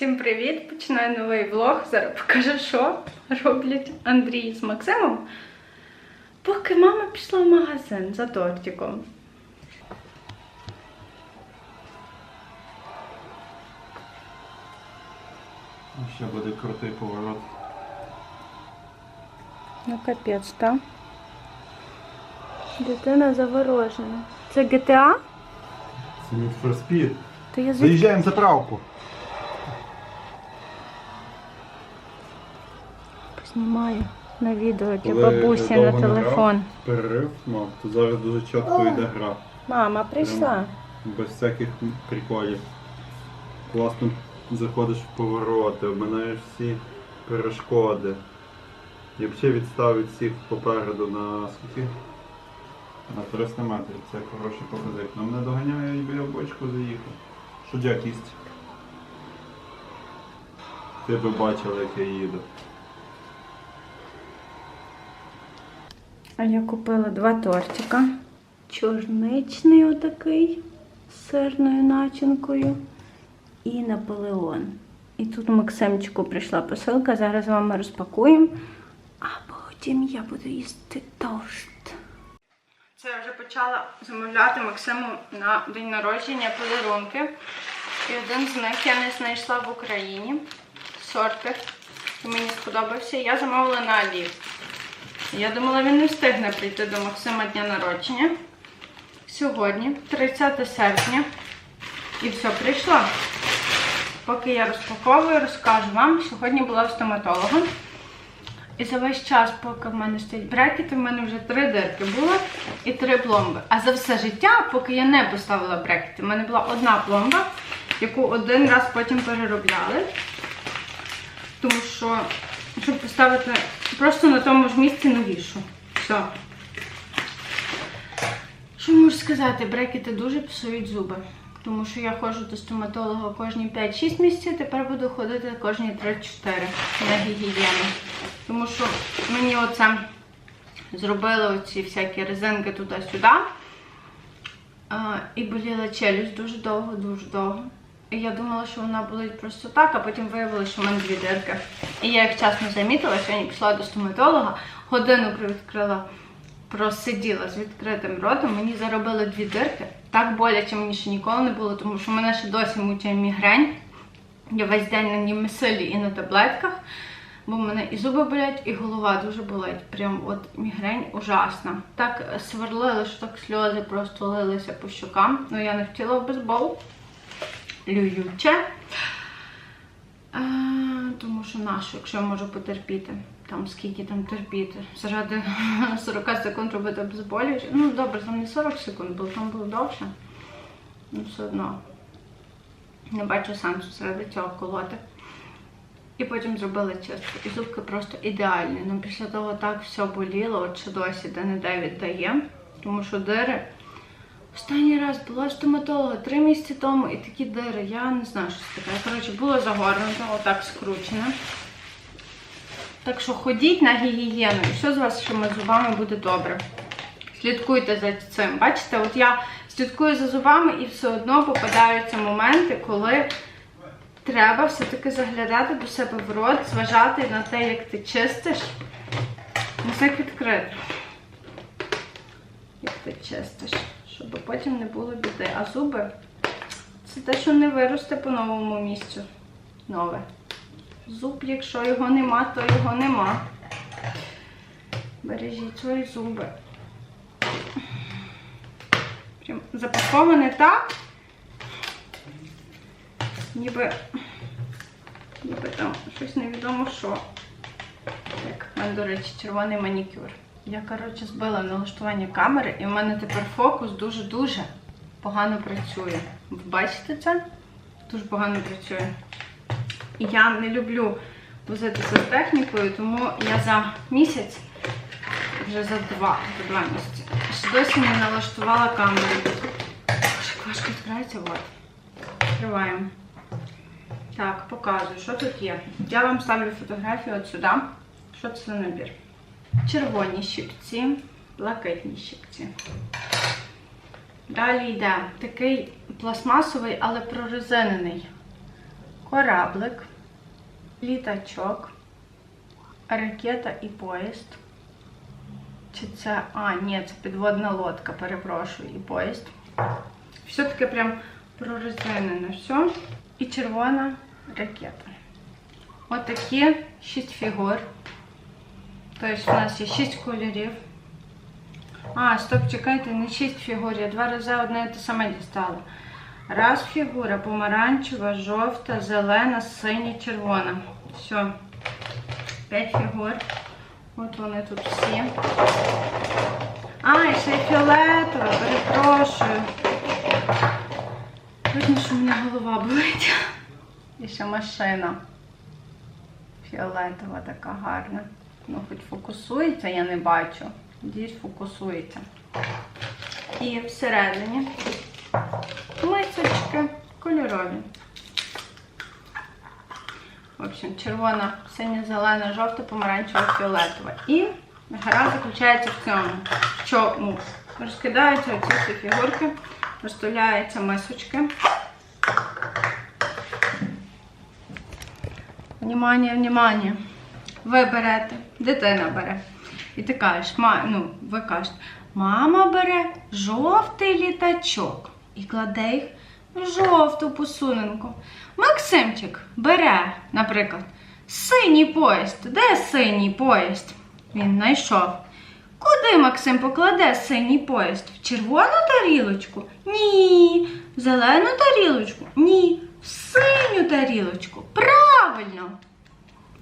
Всім привіт! Починаю новий влог. Зараз покажу, що роблять Андрій з Максимом. Поки мама пішла в магазин за тортиком. Ще буде крутий поворот. Ну капець, так? Дитина заворожена. Це GTA? Це Need for Speed. То я звідки? Заїжджаємо в заправку. Знімаю на відео для Коли бабусі довго на не грав, телефон. Перерив, мав, то зараз дуже чітко йде гра. Мама прийшла. Без всяких приколів. Класно заходиш в повороти, обминаєш всі перешкоди. І взагалі відстав від всіх попереду на скільки? На 300 метрів. Це хороший показник. Ну мене доганяє і біля бочку заїхав. Що дякість. Ти би бачив, як я їду. А я купила два тортика. Чорничний отакий з сирною начинкою і Наполеон. І тут Максимчику прийшла посилка, зараз з вами розпакуємо, а потім я буду їсти торт. Це я вже почала замовляти Максиму на день народження подарунки. І один з них я не знайшла в Україні. Сортик. Мені сподобався. Я замовила на Алі. Я думала, він не встигне прийти до Максима дня народження. Сьогодні, 30 серпня. І все, прийшла. Поки я розпаковую, розкажу вам. Сьогодні була в стоматолога. І за весь час, поки в мене стоять брекети, в мене вже три дирки було і три пломби. А за все життя, поки я не поставила брекети, в мене була одна пломба, яку один раз потім переробляли. Тому що, щоб поставити просто на тому ж місці новішу. Все. Що можу сказати? Брекети дуже псують зуби. Тому що я ходжу до стоматолога кожні 5-6 місяців, тепер буду ходити кожні 3-4 на гігієну. Тому що мені оце зробили оці всякі резинки туди-сюди. І боліла челюсть дуже довго, дуже довго. Я думала, що вона болить просто так, а потім виявилося, що в мене дві дирки. І я їх часно замітила, сьогодні пішла до стоматолога, годину відкрила, просиділа з відкритим ротом, мені заробили дві дирки. Так боляче мені ще ніколи не було, тому що мене ще досі мучає мігрень. Я весь день на німесилі і на таблетках, бо в мене і зуби болять, і голова дуже болить. Прям от мігрень ужасна. Так сверлили, що так сльози просто лилися по щокам. Ну я не хотіла в бейсбол. Лююче. А, тому що нащо, якщо я можу потерпіти. Там скільки там терпіти. Заради 40 секунд робити безболююче. Ну добре, там не 40 секунд, бо там було довше. Ну все одно. Не бачу сенсу заради цього колоти. І потім зробили чистку. І зубки просто ідеальні. Ну після того так все боліло, от що досі де не де віддає. Тому що дири. Останній раз була в стоматолога три місяці тому і такі дири. Я не знаю, що це таке. Коротше, було загорнуто, отак скручено. Так що ходіть на гігієну, і все з вашими зубами буде добре. Слідкуйте за цим. Бачите, от я слідкую за зубами і все одно попадаються моменти, коли треба все-таки заглядати до себе в рот, зважати на те, як ти чистиш. Не все відкрито. Як ти чистиш, щоб потім не було біди. А зуби це те, що не виросте по новому місцю. Нове. Зуб, якщо його нема, то його нема. Бережіть свої зуби. Запаковане так. Ніби, ніби там щось невідомо що. Так, в мене, до речі, червоний манікюр. Я, коротше, збила налаштування камери, і в мене тепер фокус дуже-дуже погано працює. Ви бачите це? Дуже погано працює. І я не люблю возитися з технікою, тому я за місяць, вже за два, за два місяці, ще досі не налаштувала камеру. Важко відкривається, от. Відкриваємо. Так, показую, що тут є. Я вам ставлю фотографію от сюди. Що це за набір? Червоні щипці, блакитні щипці. Далі йде такий пластмасовий, але прорезинений кораблик, літачок, ракета і поїзд. Чи це. А, ні, це підводна лодка, перепрошую, і поїзд. Все таке прям пророзинене все. І червона ракета. Отакі шість фігур. Тобто у нас є шість кольорів. А, стоп, чекайте, не шість фігур, я два рази одне те саме дістала. Раз фігура помаранчева, жовта, зелена, синя, червона. Все. П'ять фігур. От вони тут всі. А, і ще й фіолетова, перепрошую. Видно, що в мене голова болить. І ще машина. Фіолетова така гарна. Ну, хоч фокусується, я не бачу. Надіюсь, фокусується. І всередині мисочки кольорові. В общем, червона, синя, зелена, жовта, помаранчева, фіолетова. І гра заключається в цьому, що ну, розкидаються оці всі фігурки, розставляються мисочки. Внимание, внимание. Ви берете, дитина бере. І ти кажеш, ну, ви кажете, мама бере жовтий літачок і кладе їх в жовту посуненку. Максимчик бере, наприклад, синій поїзд. Де синій поїзд? Він знайшов. Куди Максим покладе синій поїзд? В червону тарілочку? Ні. В зелену тарілочку? Ні. В синю тарілочку. Правильно.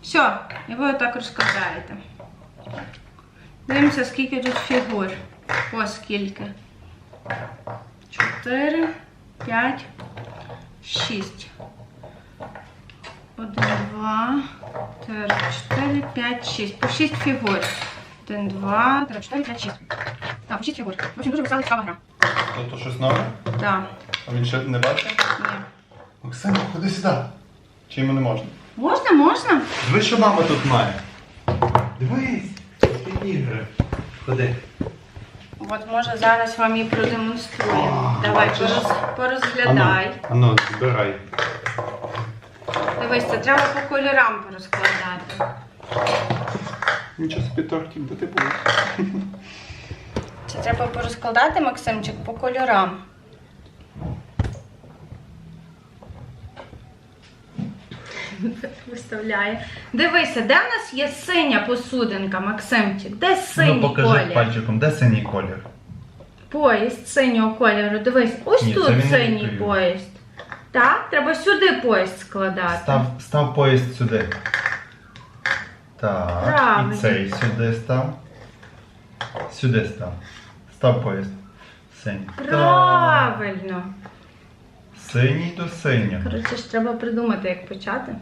Все, і ви отак розкладаєте. Дивимося, скільки тут фігур. О, скільки. Чотири, п'ять, шість. Один, два, три, чотири, п'ять, шість. По шість фігур. Один, два, три, чотири, п'ять, шість. Так, по шість фігур. В общем, дуже весела цікава гра. То щось нове? Так, А він ще не бачив? ні. Оксана, ходи сюди. Чи йому не можна? Можна, можна? Дивись, що мама тут має. Дивись, які ігри. Ходи. От може зараз вам і продемонструю. Давай, бачиш? пороз, порозглядай. Ану, збирай. Дивись, це треба по кольорам порозкладати. Нічого собі тортик буде буде. Це треба порозкладати, Максимчик, по кольорам. Виставляє. Дивися, де в нас є синя посудинка, Максимчик? Де синій ну, покажи колір? пальчиком, де синій колір? Поїзд синього кольору. Дивись, ось Ні, це тут не синій відповів. поїзд. Так, треба сюди поїзд складати. Став, став поїзд сюди. Так. Правильно. І цей сюди став. Сюди став. Став поїзд. Синій. Так. Правильно. Синій до синього. Коротше ж треба придумати, як почати.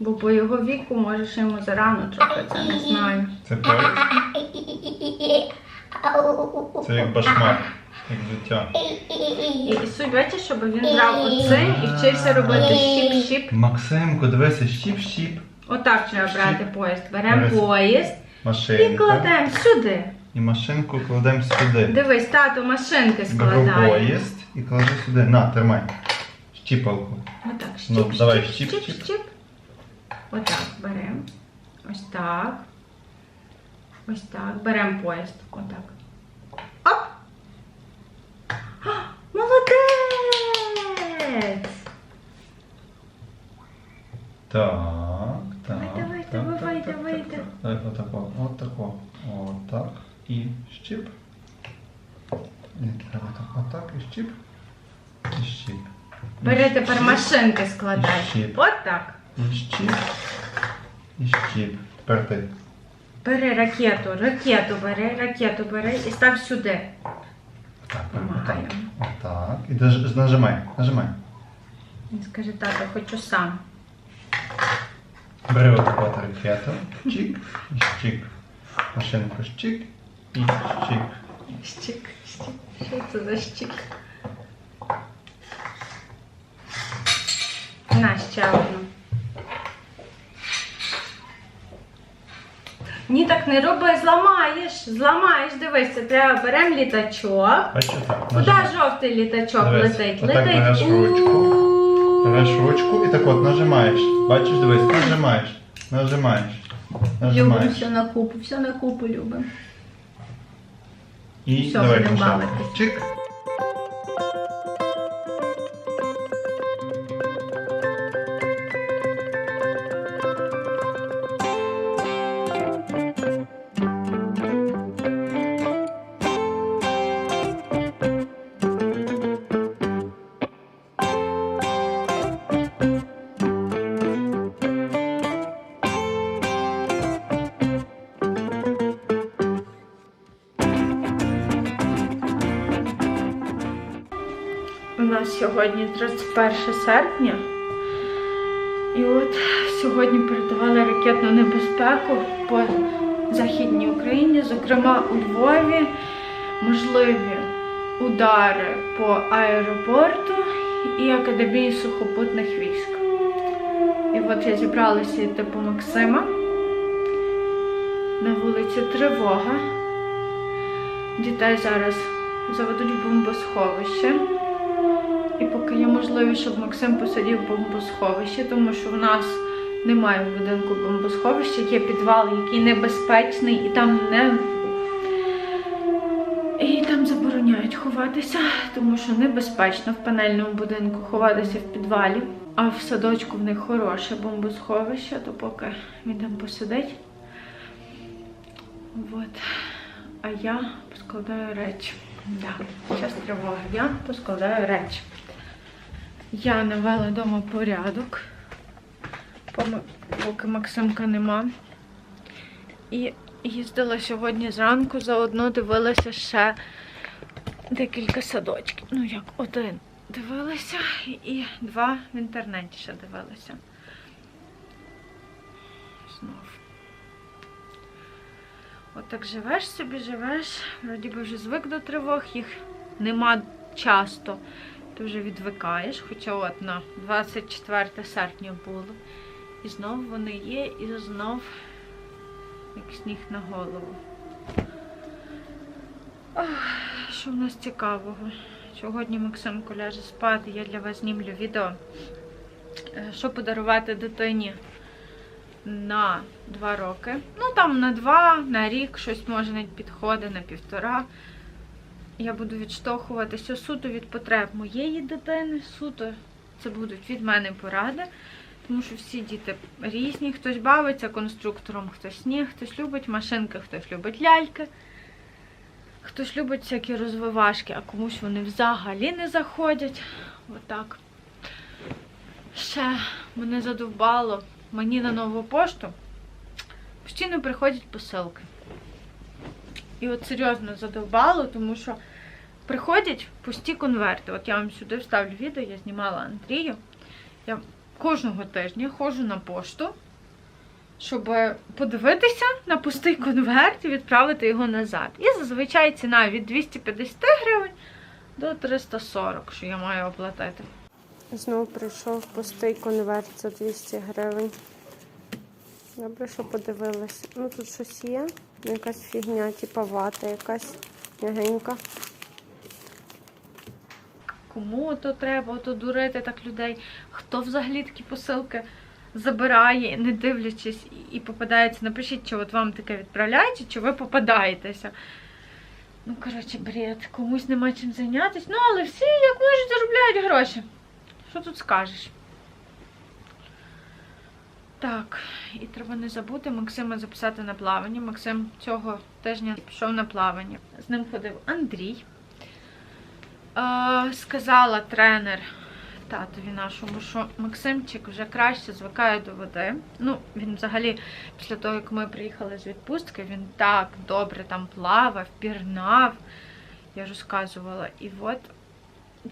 Бо по його віку можеш йому зарано трохи, це не знаю. Це поїзд. Це як башмак, як взуття. І, і суть бачиш, щоб він грав оцим і вчився робити щіп-щіп. Максимко, дивися, щіп-щіп. Отак треба брати поїзд. Беремо Береш. поїзд і Машинка. кладемо сюди. І машинку кладемо сюди. Дивись, тато машинки Беру складає. поїзд і кладу сюди. На, тримай. Щіпалку. Отак, щіп, Ну, давай, щіп, щіп, щіп. Отак беремо. Ось так. Ось так. Беремо поїзд. Отак. Оп! А, Молодець! Так, так. Давай, так, давай, так, давай, так, давай. так, так. Так, отако, отако, отак. І щіп. Ні, треба так, отак, і щіп. І щіп. І Бери тепер щіп, машинки складай. щіп. І щіп. І щіп. Тепер ти. Бери ракету, ракету бери, ракету бери і став сюди. Так, отак. І нажимай, нажимай. Він скаже, тато, хочу сам. Бери отаку от ракету. Чик. І щик. Машинку щик. І. Щик, щик. Що це за щик? На ще одну. Ні, так не роби, зламаєш, зламаєш, дивися, треба беремо літачок. Бачу так. Куди нажимай. жовтий літачок Дивись, летить? отак летить. береш ручку. Береш ручку і так от нажимаєш. Бачиш, дивись, нажимаєш. Нажимаєш. Нажимаєш. все на купу, все на купу любимо. І Все, давай будемо пішла. Нас сьогодні 31 серпня. І от сьогодні передавали ракетну небезпеку по Західній Україні, зокрема у Львові, можливі удари по аеропорту і Академії сухопутних військ. І от я зібралася йти по Максима. На вулиці тривога. Дітей зараз заведуть в бомбосховище. Поки є можливість, щоб Максим посидів в бомбосховищі, тому що в нас немає в будинку бомбосховища, є підвал, який небезпечний, і там не. І там забороняють ховатися, тому що небезпечно в панельному будинку ховатися в підвалі. А в садочку в них хороше бомбосховище, то поки він там посидить. От. А я поскладаю речі. Да, час тривоги. Я поскладаю речі. Я навела вдома порядок, поки- Максимка нема. І їздила сьогодні зранку, заодно дивилася ще декілька садочків. Ну як один дивилася і два в інтернеті ще дивилася. Знов. Отак живеш собі, живеш, вроді би вже звик до тривог, їх нема часто. Ти вже відвикаєш, хоча от на 24 серпня було. І знов вони є, і знов як сніг на голову. Ох, що в нас цікавого? Сьогодні Максимко ляже спати, я для вас знімлю відео. Е, Що подарувати дитині на 2 роки. Ну там на 2, на рік, щось може навіть підходить, на півтора. Я буду відштовхуватися суто від потреб моєї дитини, суто це будуть від мене поради, тому що всі діти різні. Хтось бавиться конструктором, хтось ні, хтось любить машинки, хтось любить ляльки, хтось любить всякі розвивашки, а комусь вони взагалі не заходять. Отак. Ще мене задовбало. Мені на нову пошту постійно приходять посилки. І от серйозно задовбало, тому що приходять пусті конверти. От я вам сюди вставлю відео, я знімала Андрію. Я кожного тижня ходжу на пошту, щоб подивитися на пустий конверт і відправити його назад. І зазвичай ціна від 250 гривень до 340, що я маю оплатити. Знову прийшов пустий конверт за 200 гривень. Добре, що подивилася. Ну тут щось є. Якась фігня, типа вата якась м'ягенька. Кому то треба, то дурити так людей. Хто взагалі такі посилки забирає, не дивлячись, і- попадається. Напишіть, чи от вам таке відправляють, чи ви попадаєтеся. Ну, коротше, бред, комусь нема чим зайнятися. Ну, але всі як можуть заробляють гроші. Що тут скажеш? Так, і треба не забути Максима записати на плавання. Максим цього тижня пішов на плавання. З ним ходив Андрій. Сказала тренер татові нашому, що Максимчик вже краще звикає до води. Ну, він взагалі, після того, як ми приїхали з відпустки, він так добре там плавав, пірнав. Я розказувала. І от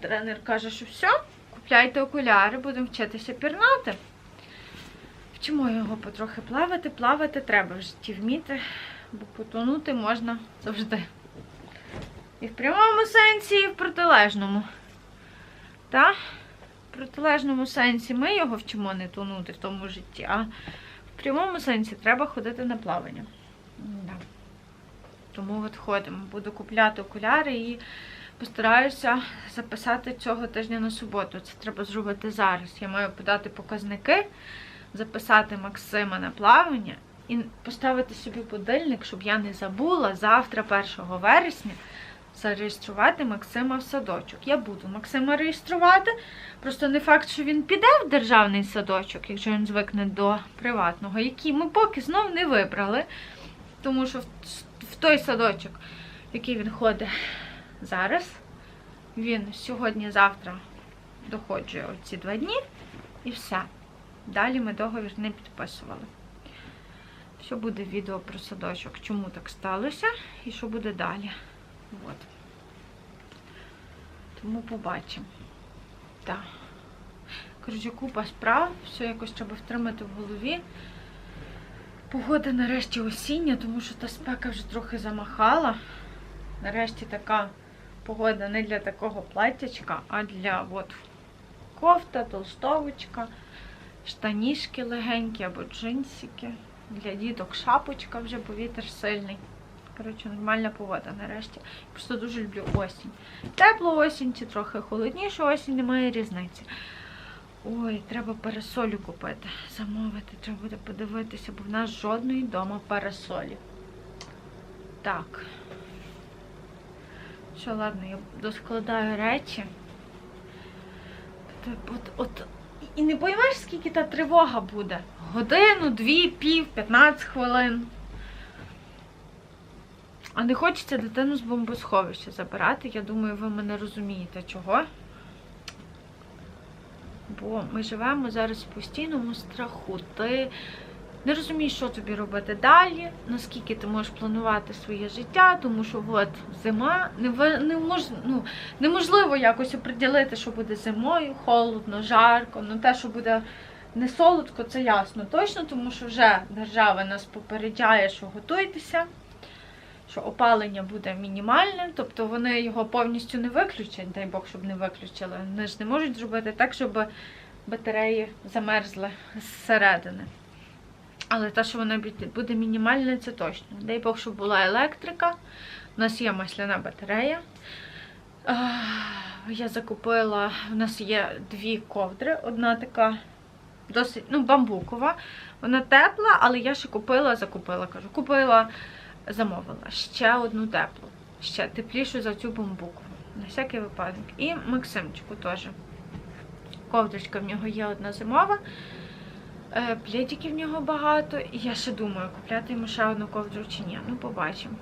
тренер каже, що все, купляйте окуляри, будемо вчитися пірнати. Вчимо його потрохи плавати. Плавати треба в житті вміти, бо потонути можна завжди. І в прямому сенсі, і в протилежному. Та? В протилежному сенсі ми його вчимо не тонути в тому житті, а в прямому сенсі треба ходити на плавання. Да. Тому от ходимо. Буду купляти окуляри і Постараюся записати цього тижня на суботу. Це треба зробити зараз. Я маю подати показники, записати Максима на плавання і поставити собі будильник, щоб я не забула завтра, 1 вересня, зареєструвати Максима в садочок. Я буду Максима реєструвати. Просто не факт, що він піде в державний садочок, якщо він звикне до приватного, який ми поки знов не вибрали. Тому що в, той садочок, в який він ходить зараз, він сьогодні-завтра доходжує оці два дні і все. Далі ми договір не підписували. Що буде відео про садочок, чому так сталося і що буде далі. От. Тому побачимо. Так. Коротше, купа справ, все якось треба втримати в голові. Погода нарешті осіння, тому що та спека вже трохи замахала. Нарешті така погода не для такого платтячка, а для от, кофта, толстовочка, штанішки легенькі або джинсики. Для діток шапочка вже, бо вітер сильний. Коротше, нормальна погода нарешті. Просто дуже люблю осінь. Теплу осінь чи трохи холоднішу осінь, немає різниці. Ой, треба парасолю купити, замовити, треба буде подивитися, бо в нас жодної вдома парасолі. Так. Що, ладно, я доскладаю речі. От, от, і не поймеш, скільки та тривога буде? Годину, дві, пів, 15 хвилин. А не хочеться дитину з бомбосховища забирати. Я думаю, ви мене розумієте, чого. Бо ми живемо зараз в постійному страху. Ти не розумієш, що тобі робити далі, наскільки ти можеш планувати своє життя, тому що от зима не ну, неможливо якось оприділити, що буде зимою, холодно, жарко. Ну те, що буде не солодко, це ясно точно, тому що вже держава нас попереджає, що готуйтеся, що опалення буде мінімальне, тобто вони його повністю не виключать, дай Бог, щоб не виключили. Вони ж не можуть зробити так, щоб батареї замерзли зсередини. Але те, що воно буде мінімальне, це точно. Дай Бог, щоб була електрика. У нас є масляна батарея. Я закупила, у нас є дві ковдри. Одна така досить ну, бамбукова. Вона тепла, але я ще купила, закупила, кажу, купила, замовила ще одну теплу, ще теплішу за цю бамбукову. На всякий випадок. І Максимчику теж. Ковдрочка в нього є одна зимова. Е, в нього багато. І я ще думаю, купляти йому ще одну ковдру чи ні. Ну, побачимо.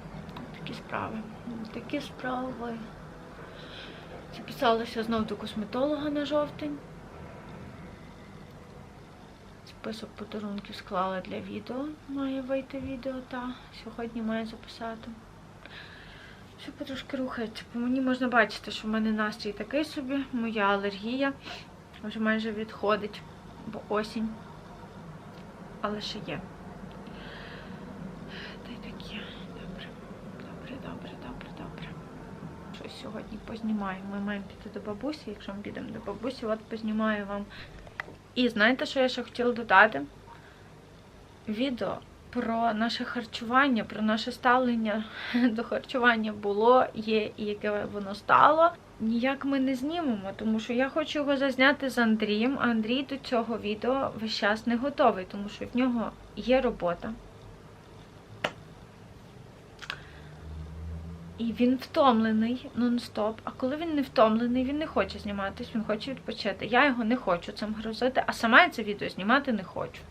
Такі справи. Такі справи. Записалася знов до косметолога на жовтень. Список подарунків склала для відео. Має вийти відео, та сьогодні має записати. Все потрошки рухається. По мені можна бачити, що в мене настрій такий собі, моя алергія вже майже відходить, бо осінь. Але ще є. Та й таке. Добре. Добре, добре, добре, добре. Щось сьогодні познімаю. Ми маємо піти до бабусі. Якщо ми підемо до бабусі, от познімаю вам. І знаєте, що я ще хотіла додати? Відео про наше харчування, про наше ставлення до харчування було, є і яке воно стало. Ніяк ми не знімемо, тому що я хочу його зазняти з Андрієм, а Андрій до цього відео весь час не готовий, тому що в нього є робота. І він втомлений нон-стоп. А коли він не втомлений, він не хоче зніматись, він хоче відпочити. Я його не хочу цим грузити, а сама я це відео знімати не хочу.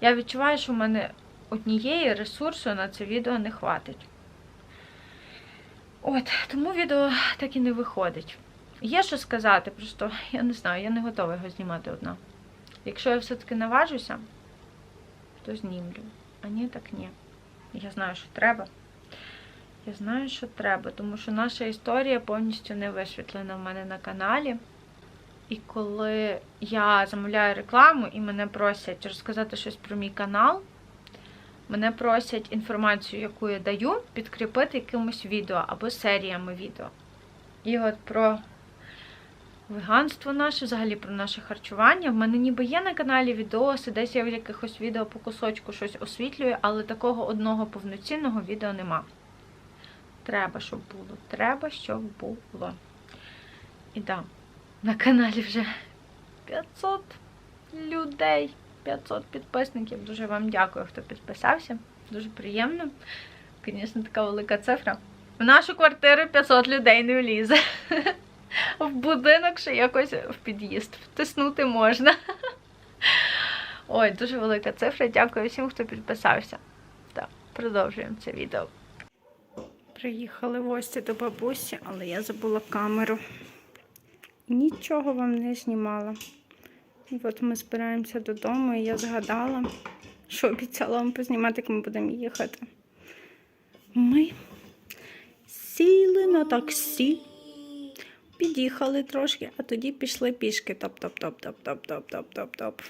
Я відчуваю, що в мене однієї ресурсу на це відео не хватить. От, тому відео так і не виходить. Є що сказати, просто я не знаю, я не готова його знімати одна. Якщо я все-таки наважуся, то знімлю. А ні, так ні. Я знаю, що треба. Я знаю, що треба, тому що наша історія повністю не висвітлена в мене на каналі. І коли я замовляю рекламу і мене просять розказати щось про мій канал, мене просять інформацію, яку я даю, підкріпити якимось відео або серіями відео. І от про веганство наше, взагалі про наше харчування. В мене ніби є на каналі відоси, десь я в якихось відео по кусочку щось освітлюю, але такого одного повноцінного відео нема. Треба, щоб було. Треба, щоб було. І да, на каналі вже 500 людей, 500 підписників. Дуже вам дякую, хто підписався. Дуже приємно. Звісно, така велика цифра. В нашу квартиру 500 людей не влізе. В будинок ще якось в під'їзд втиснути можна. Ой, дуже велика цифра. Дякую всім, хто підписався. Так, продовжуємо це відео. Приїхали в гості до бабусі, але я забула камеру. Нічого вам не знімала. І от ми збираємося додому, і я згадала, що обіцяла вам познімати, як ми будемо їхати. Ми сіли на таксі, під'їхали трошки, а тоді пішли пішки. Топ-топ-топ-топ-топ-топ-топ-топ.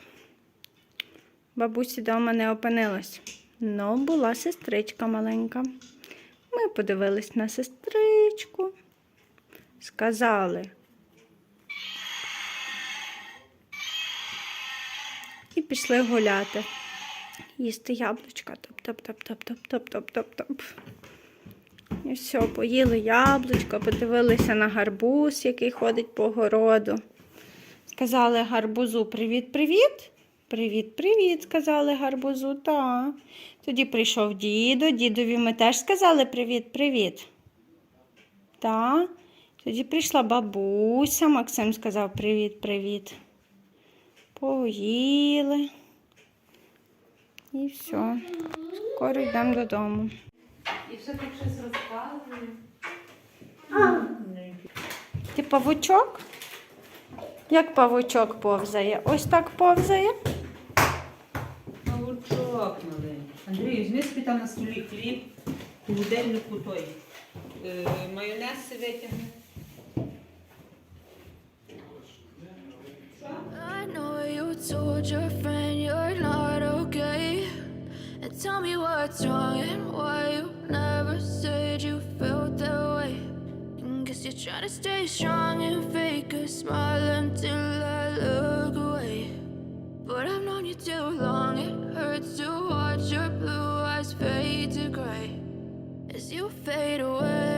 Бабусі вдома не опинилась. Ну, була сестричка маленька. Ми подивились на сестричку, сказали. І пішли гуляти, їсти яблучка. Топ-топ-топ-топ-топ-топ-топ-топ. І все, поїли яблучко, подивилися на гарбуз, який ходить по городу. Сказали гарбузу привіт-привіт. Привіт-привіт, сказали гарбузу, так. Тоді прийшов дідо, дідові ми теж сказали привіт-привіт. Та. Тоді прийшла бабуся, Максим сказав привіт-привіт. Поїли. І все. Скоро йдемо додому. І все так щось розказує. Ти павучок? Як павучок повзає? Ось так повзає. Павучок маленький. Андрій, візьми там на столі хліб, у будильнику той. Е, майонез си витягни. I know you told your friend you're not okay. And tell me what's wrong and why you never said you felt that way. And guess you're trying to stay strong and fake a smile until I look away. But I've known you too long. fade away.